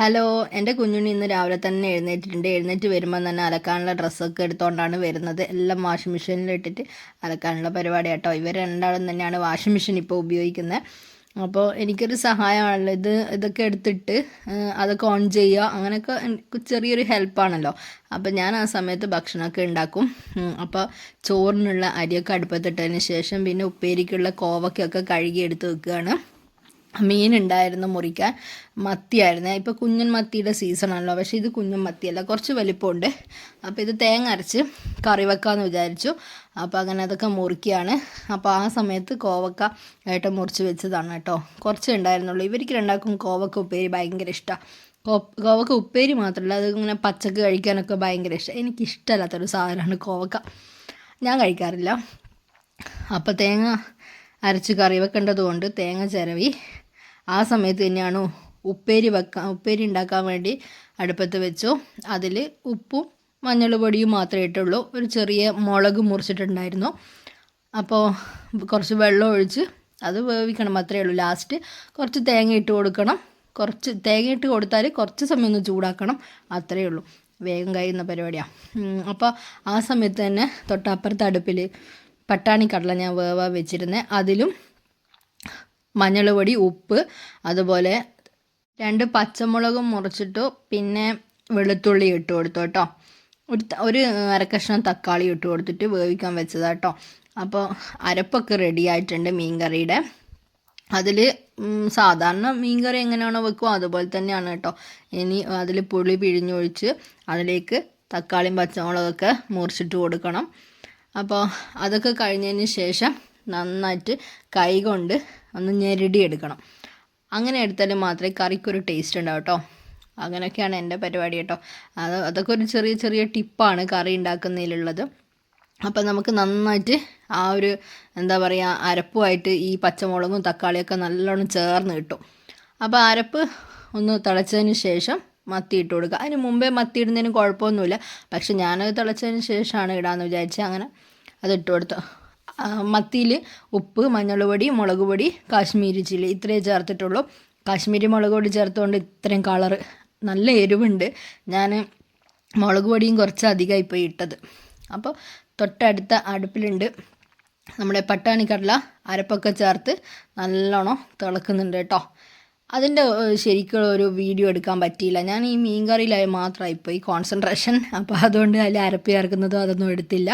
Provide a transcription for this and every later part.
Hello എന്റെ കുഞ്ഞുണ്ണി ഇന്ന് രാവിലെ തന്നെ എഴുന്നേറ്റിട്ടുണ്ട്. എഴുന്നേറ്റ് വരുമ്പോൾ തന്നെ അലക്കാനുള്ള ഡ്രസ്സൊക്കെ എടുത്തുകൊണ്ടാണ് വരുന്നത്. എല്ലാം വാഷിംഗ് മെഷീനിൽ ഇട്ടിട്ട് അലക്കാനുള്ള പരിപാടി കേട്ടോ. ഇവർ രണ്ടാളും തന്നെയാണ് വാഷിംഗ് മെഷീൻ ഇപ്പോൾ ഉപയോഗിക്കുന്നത്. അപ്പോൾ എനിക്കൊരു സഹായമാണല്ലോ. ഇത് ഇതൊക്കെ എടുത്തിട്ട് അതൊക്കെ ഓൺ ചെയ്യുക. അങ്ങനെയൊക്കെ എനിക്ക് ചെറിയൊരു ഹെൽപ്പാണല്ലോ. അപ്പോൾ ഞാൻ ആ സമയത്ത് ഭക്ഷണമൊക്കെ ഉണ്ടാക്കും. അപ്പോൾ ചോറിനുള്ള അരിയൊക്കെ അടുപ്പത്തിട്ടതിന് ശേഷം പിന്നെ ഉപ്പേരിക്കുള്ള കോവയ്ക്കൊക്കെ കഴുകി എടുത്ത് വെക്കുകയാണ്. മീൻ ഉണ്ടായിരുന്നു മുറിക്കാൻ മത്തിയായിരുന്നു. ഇപ്പോൾ കുഞ്ഞൻ മത്തിയുടെ സീസണാണല്ലോ പക്ഷേ ഇത് കുഞ്ഞൻ മത്തിയല്ല. കുറച്ച് വലിപ്പമുണ്ട്. അപ്പോൾ ഇത് തേങ്ങ അരച്ച് കറി വെക്കാമെന്ന് വിചാരിച്ചു. അപ്പോൾ അങ്ങനെ അതൊക്കെ മുറിക്കുകയാണ് അപ്പോൾ ആ സമയത്ത് കോവക്ക ഏട്ടൻ മുറിച്ച് വെച്ചതാണ് കേട്ടോ. കുറച്ച് ഉണ്ടായിരുന്നുള്ളൂ. ഇവർക്ക് രണ്ടാൾക്കും കോവക്ക ഉപ്പേരി ഭയങ്കര ഇഷ്ടമാണ് കോവക്ക ഉപ്പേരി മാത്രമല്ല അത് ഇങ്ങനെ പച്ചക്ക് കഴിക്കാനൊക്കെ ഭയങ്കര ഇഷ്ടം. എനിക്കിഷ്ടമല്ലാത്തൊരു സാധനമാണ് കോവക്ക. ഞാൻ കഴിക്കാറില്ല. അപ്പോൾ തേങ്ങ അരച്ച് കറി വെക്കേണ്ടതുകൊണ്ട് തേങ്ങ ചിരവി ആ സമയത്ത് തന്നെയാണ് ഉപ്പേരി വെക്കാൻ ഉപ്പേരി ഉണ്ടാക്കാൻ വേണ്ടി അടുപ്പത്ത് വെച്ചു. അതിൽ ഉപ്പും മഞ്ഞൾ പൊടിയും മാത്രമേ ഇട്ടുള്ളൂ. ഒരു ചെറിയ മുളക് മുറിച്ചിട്ടുണ്ടായിരുന്നു. അപ്പോൾ കുറച്ച് വെള്ളം ഒഴിച്ച് അത് വേവിക്കണം അത്രയേ ഉള്ളൂ. ലാസ്റ്റ് കുറച്ച് തേങ്ങ ഇട്ട് കൊടുക്കണം. കുറച്ച് തേങ്ങ ഇട്ട് കൊടുത്താൽ കുറച്ച് സമയം ഒന്ന് ചൂടാക്കണം. അത്രയേ ഉള്ളൂ. വേഗം കഴിയുന്ന പരിപാടിയാണ് അപ്പോൾ ആ സമയത്ത് തന്നെ തൊട്ടപ്പുറത്തെ അടുപ്പിൽ പട്ടാണി കടല ഞാൻ വേവാൻ വെച്ചിരുന്നത് അതിലും മഞ്ഞൾ പൊടി ഉപ്പ് അതുപോലെ രണ്ട് പച്ചമുളകും മുറിച്ചിട്ടു പിന്നെ വെളുത്തുള്ളി ഇട്ട് കൊടുത്തു കേട്ടോ. ഒരു ഒരു അരക്കഷ്ണം തക്കാളി ഇട്ട് കൊടുത്തിട്ട് വേവിക്കാൻ വെച്ചതാ കേട്ടോ. അപ്പോൾ അരപ്പൊക്കെ റെഡി ആയിട്ടുണ്ട് മീൻകറിയുടെ. അതിൽ സാധാരണ മീൻകറി എങ്ങനെയാണോ വെക്കുക അതുപോലെ തന്നെയാണ് കേട്ടോ. ഇനി അതിൽ പുളി പിഴിഞ്ഞൊഴിച്ച് അതിലേക്ക് തക്കാളിയും പച്ചമുളകൊക്കെ മുറിച്ചിട്ട് കൊടുക്കണം. അപ്പോൾ അതൊക്കെ കഴിഞ്ഞതിന് ശേഷം നന്നായിട്ട് കൈ കൊണ്ട് ഒന്ന് ഞെരടി എടുക്കണം. അങ്ങനെ എടുത്താൽ മാത്രമേ കറിക്കൊരു ടേസ്റ്റ് ഉണ്ടാവും കേട്ടോ അങ്ങനെയൊക്കെയാണ് എന്റെ പരിപാടി കേട്ടോ അത് അതൊക്കെ ഒരു ചെറിയ ചെറിയ ടിപ്പാണ് കറി ഉണ്ടാക്കുന്നതിലുള്ളത്. അപ്പം നമുക്ക് നന്നായിട്ട് ആ ഒരു എന്താ പറയുക അരപ്പുമായിട്ട് ഈ പച്ചമുളകും തക്കാളിയൊക്കെ നല്ലോണം ചേർന്ന് കിട്ടും. അപ്പോൾ അരപ്പ് ഒന്ന് തിളച്ചതിന് ശേഷം മത്തി ഇട്ട് കൊടുക്കുക അതിന് മുമ്പേ മത്തി ഇടുന്നതിന് കുഴപ്പമൊന്നുമില്ല. പക്ഷെ ഞാനത് തിളച്ചതിന് ശേഷമാണ് ഇടാമെന്ന് വിചാരിച്ച്. അങ്ങനെ അത് ഇട്ട് കൊടുത്തു മത്തിയിൽ ഉപ്പ് മഞ്ഞൾപ്പൊടി പൊടി മുളക് പൊടി കാശ്മീരി ചില്ലി ഇത്രയേ ചേർത്തിട്ടുള്ളൂ. കാശ്മീരി മുളക് പൊടി ചേർത്തുകൊണ്ട് ഇത്രയും കളറ് നല്ല എരിവുണ്ട്. ഞാൻ മുളക് പൊടിയും കുറച്ച് അധികമായി ഇട്ടത്. അപ്പോൾ തൊട്ടടുത്ത അടുപ്പിലുണ്ട് നമ്മുടെ പട്ടാണി കടല അരപ്പൊക്കെ ചേർത്ത് നല്ലോണം തിളക്കുന്നുണ്ട് കേട്ടോ. അതിന്റെ ശരിക്കുള്ള ശരിക്കും ഒരു വീഡിയോ എടുക്കാൻ പറ്റിയില്ല. ഞാൻ ഈ മീൻ കറിയിലായി മാത്രമായിപ്പോയി കോൺസെൻട്രേഷൻ അപ്പോൾ അതുകൊണ്ട് അതിൽ അരപ്പ് ചേർക്കുന്നതും അതൊന്നും എടുത്തില്ല.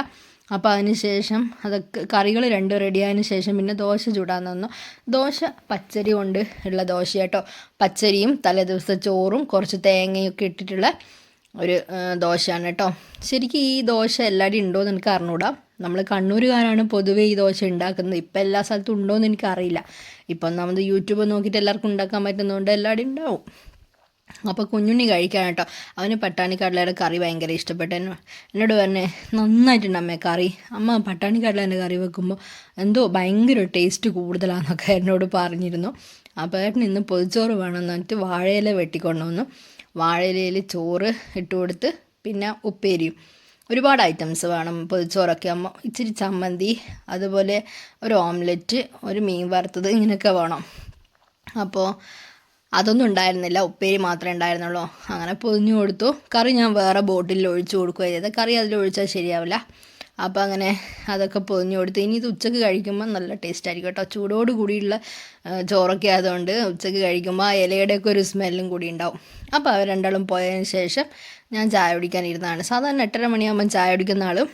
അപ്പോൾ അതിന് ശേഷം അതൊക്കെ കറികൾ രണ്ടും റെഡിയായതിന് ശേഷം പിന്നെ ദോശ ചൂടാൻ തന്നു ദോശ പച്ചരി കൊണ്ട് ഉള്ള ദോശ കേട്ടോ. പച്ചരിയും തലേദിവസത്തെ ചോറും കുറച്ച് തേങ്ങയും ഒക്കെ ഇട്ടിട്ടുള്ള ഒരു ദോശയാണ് കേട്ടോ. ശരിക്കും ഈ ദോശ എല്ലാവരും ഉണ്ടോ എന്ന് എനിക്ക് അറിഞ്ഞൂടാ. നമ്മൾ കണ്ണൂരുകാരാണ് പൊതുവേ ഈ ദോശ ഉണ്ടാക്കുന്നത്. ഇപ്പം എല്ലാ സ്ഥലത്തും ഉണ്ടോ എന്ന് എനിക്കറിയില്ല. ഇപ്പം നമ്മൾ യൂട്യൂബ് നോക്കിയിട്ട് എല്ലാവർക്കും ഉണ്ടാക്കാൻ പറ്റുന്നതുകൊണ്ട് എല്ലാവരും ഉണ്ടാവും. അപ്പോൾ കുഞ്ഞുണ്ണി കഴിക്കാൻ കേട്ടോ. അവന് പട്ടാണി കടലയുടെ കറി ഭയങ്കര ഇഷ്ടപ്പെട്ടു. എന്നെ എന്നോട് പറഞ്ഞേ നന്നായിട്ടുണ്ട് അമ്മേ കറി. അമ്മ പട്ടാണി കടലേന്റെ കറി വെക്കുമ്പോൾ എന്തോ ഭയങ്കര ടേസ്റ്റ് കൂടുതലാണെന്നൊക്കെ എന്നോട് പറഞ്ഞിരുന്നു. അപ്പോൾ ഏട്ടൻ ഇന്ന് പൊതിച്ചോറ് വേണമെന്ന് പറഞ്ഞിട്ട് വാഴയില വെട്ടിക്കൊണ്ടുവന്നു. വാഴയിലയിൽ ചോറ് ഇട്ട് കൊടുത്ത് പിന്നെ ഉപ്പേരിയും. ഒരുപാട് ഐറ്റംസ് വേണം പൊതിച്ചോറൊക്കെ. അമ്മ ഇച്ചിരി ചമ്മന്തി അതുപോലെ ഒരു ഓംലെറ്റ് ഒരു മീൻ വറുത്തത് ഇങ്ങനെയൊക്കെ വേണം. അപ്പോൾ അതൊന്നും ഉണ്ടായിരുന്നില്ല. ഉപ്പേരി മാത്രമേ ഉണ്ടായിരുന്നുള്ളൂ. അങ്ങനെ പൊതിഞ്ഞു കൊടുത്തു. കറി ഞാൻ വേറെ ബോട്ടിലിൽ ഒഴിച്ചു കൊടുക്കുക ചെയ്തത്. കറി അതിൽ ഒഴിച്ചാൽ ശരിയാവില്ല. അപ്പോൾ അങ്ങനെ അതൊക്കെ പൊതിഞ്ഞു കൊടുത്തു. ഇനി ഇത് ഉച്ചയ്ക്ക് കഴിക്കുമ്പോൾ നല്ല ടേസ്റ്റ് ആയിരിക്കും കേട്ടോ. ചൂടോട് കൂടിയുള്ള ചോറൊക്കെ ആയതുകൊണ്ട് ഉച്ചയ്ക്ക് കഴിക്കുമ്പോൾ ആ ഇലയുടെയൊക്കെ ഒരു സ്മെല്ലും കൂടി ഉണ്ടാവും. അപ്പോൾ അവർ രണ്ടാളും പോയതിന് ശേഷം ഞാൻ ചായ കുടിക്കാൻ ഇരുന്നതാണ്. സാധാരണ എട്ടര മണിയാകുമ്പം ചായ കുടിക്കുന്ന ആളും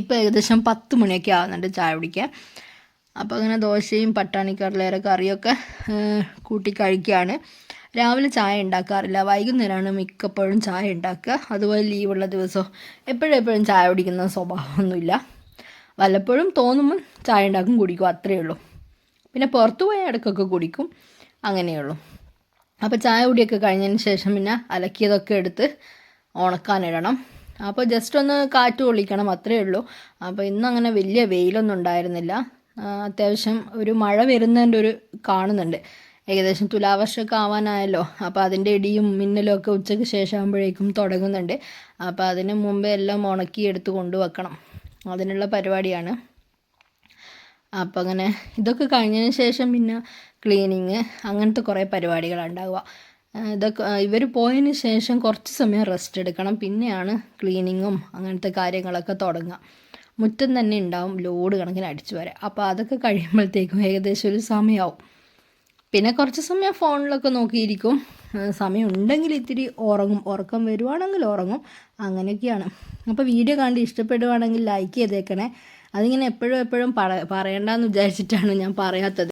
ഇപ്പോൾ ഏകദേശം പത്ത് മണിയൊക്കെ ആവുന്നുണ്ട് ചായ കുടിക്കാൻ. അപ്പോൾ അങ്ങനെ ദോശയും പട്ടാണിക്കടലേറെ കറിയൊക്കെ കൂട്ടി കഴിക്കുകയാണ് രാവിലെ ചായ ഉണ്ടാക്കാറില്ല. വൈകുന്നേരമാണ് മിക്കപ്പോഴും ചായ ഉണ്ടാക്കുക. അതുപോലെ ലീവുള്ള ദിവസം എപ്പോഴും എപ്പോഴും ചായ കുടിക്കുന്ന സ്വഭാവമൊന്നുമില്ല. വല്ലപ്പോഴും തോന്നുമ്പോൾ ചായ ഉണ്ടാക്കും കുടിക്കും അത്രയേ ഉള്ളൂ. പിന്നെ പുറത്തു പോയ ഇടയ്ക്കൊക്കെ കുടിക്കും അങ്ങനെയുള്ളൂ അപ്പോൾ ചായ കുടിയൊക്കെ കഴിഞ്ഞതിന് ശേഷം പിന്നെ അലക്കിയതൊക്കെ എടുത്ത് ഉണക്കാനിടണം അപ്പോൾ ജസ്റ്റ് ഒന്ന് കാറ്റ് കൊള്ളിക്കണം അത്രയേ ഉള്ളൂ. അപ്പോൾ ഇന്നങ്ങനെ വലിയ വെയിലൊന്നും ഉണ്ടായിരുന്നില്ല. അത്യാവശ്യം ഒരു മഴ വരുന്നതിന്റെ ഒരു കാണുന്നുണ്ട്. ഏകദേശം തുലാവർഷമൊക്കെ ആവാനായല്ലോ. അപ്പോൾ അതിന്റെ ഇടിയും മിന്നലും ഒക്കെ ഉച്ചയ്ക്ക് ശേഷം ആകുമ്പോഴേക്കും തുടങ്ങുന്നുണ്ട്. അപ്പോൾ അതിന് മുമ്പേ എല്ലാം ഉണക്കി എടുത്ത് കൊണ്ടുവെക്കണം. അതിനുള്ള പരിപാടിയാണ്. അപ്പം അങ്ങനെ ഇതൊക്കെ കഴിഞ്ഞതിന് ശേഷം പിന്നെ ക്ലീനിങ് അങ്ങനത്തെ കുറേ പരിപാടികളുണ്ടാവുക ആ, ഇതൊക്കെ ഇവർ പോയതിന് ശേഷം കുറച്ച് സമയം റെസ്റ്റ് എടുക്കണം. പിന്നെയാണ് ക്ലീനിങ്ങും അങ്ങനത്തെ കാര്യങ്ങളൊക്കെ തുടങ്ങുക. മുറ്റം തന്നെ ഉണ്ടാവും ലോഡ് കണക്കിന് അടിച്ചു വരാം. അപ്പോൾ അതൊക്കെ കഴിയുമ്പോഴത്തേക്കും ഏകദേശം ഒരു സമയമാവും പിന്നെ കുറച്ച് സമയം ഫോണിലൊക്കെ നോക്കിയിരിക്കും. സമയം ഉണ്ടെങ്കിൽ ഇത്തിരി ഉറങ്ങും. ഉറക്കം വരുവാണെങ്കിൽ ഉറങ്ങും. അങ്ങനെയൊക്കെയാണ്. അപ്പോൾ വീഡിയോ കണ്ട് ഇഷ്ടപ്പെടുവാണെങ്കിൽ ലൈക്ക് ചെയ്തേക്കണേ. അതിങ്ങനെ എപ്പോഴും എപ്പോഴും പറ പറയണ്ടെന്ന് വിചാരിച്ചിട്ടാണ് ഞാൻ പറയാത്തത്.